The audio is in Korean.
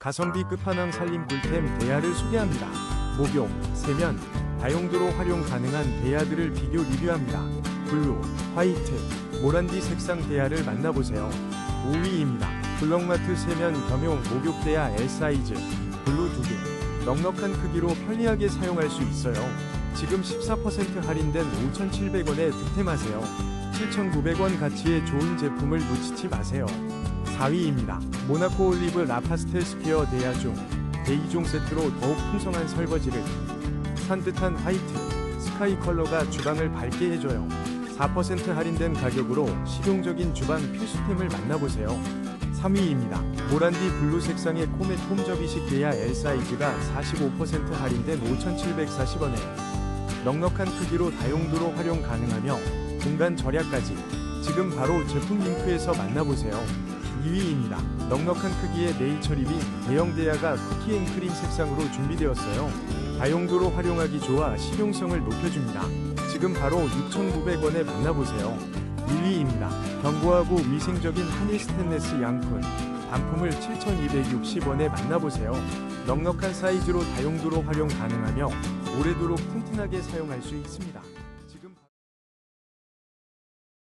가성비 끝판왕 살림 꿀템 대야를 소개합니다. 목욕, 세면, 다용도로 활용 가능한 대야들을 비교 리뷰합니다. 블루, 화이트, 모란디 색상 대야를 만나보세요. 5위입니다. 블럭마트 세면 겸용 목욕 대야 L 사이즈, 블루 2개. 넉넉한 크기로 편리하게 사용할 수 있어요. 지금 14% 할인된 5,700원에 득템하세요. 7,900원 가치의 좋은 제품을 놓치지 마세요. 4위입니다. 모나코 올리브 라파스텔 스퀘어 대야 중 대이종 세트로 더욱 풍성한 설거지를 산뜻한 화이트 스카이 컬러가 주방을 밝게 해줘요. 4% 할인된 가격으로 실용적인 주방 필수템을 만나보세요. 3위입니다. 모란디 블루 색상의 코멧 홈접이식 대야 L 사이즈가 45% 할인된 5,740원에 넉넉한 크기로 다용도로 활용 가능하며 공간 절약까지 지금 바로 제품 링크에서 만나보세요. 2위입니다. 넉넉한 크기의 네이처 리빙 대형 대야가 쿠키 앤 크림 색상으로 준비되었어요. 다용도로 활용하기 좋아 실용성을 높여줍니다. 지금 바로 6,900원에 만나보세요. 1위입니다. 견고하고 위생적인 한일 스테인레스 양푼 단품을 7,260원에 만나보세요. 넉넉한 사이즈로 다용도로 활용 가능하며 오래도록 튼튼하게 사용할 수 있습니다.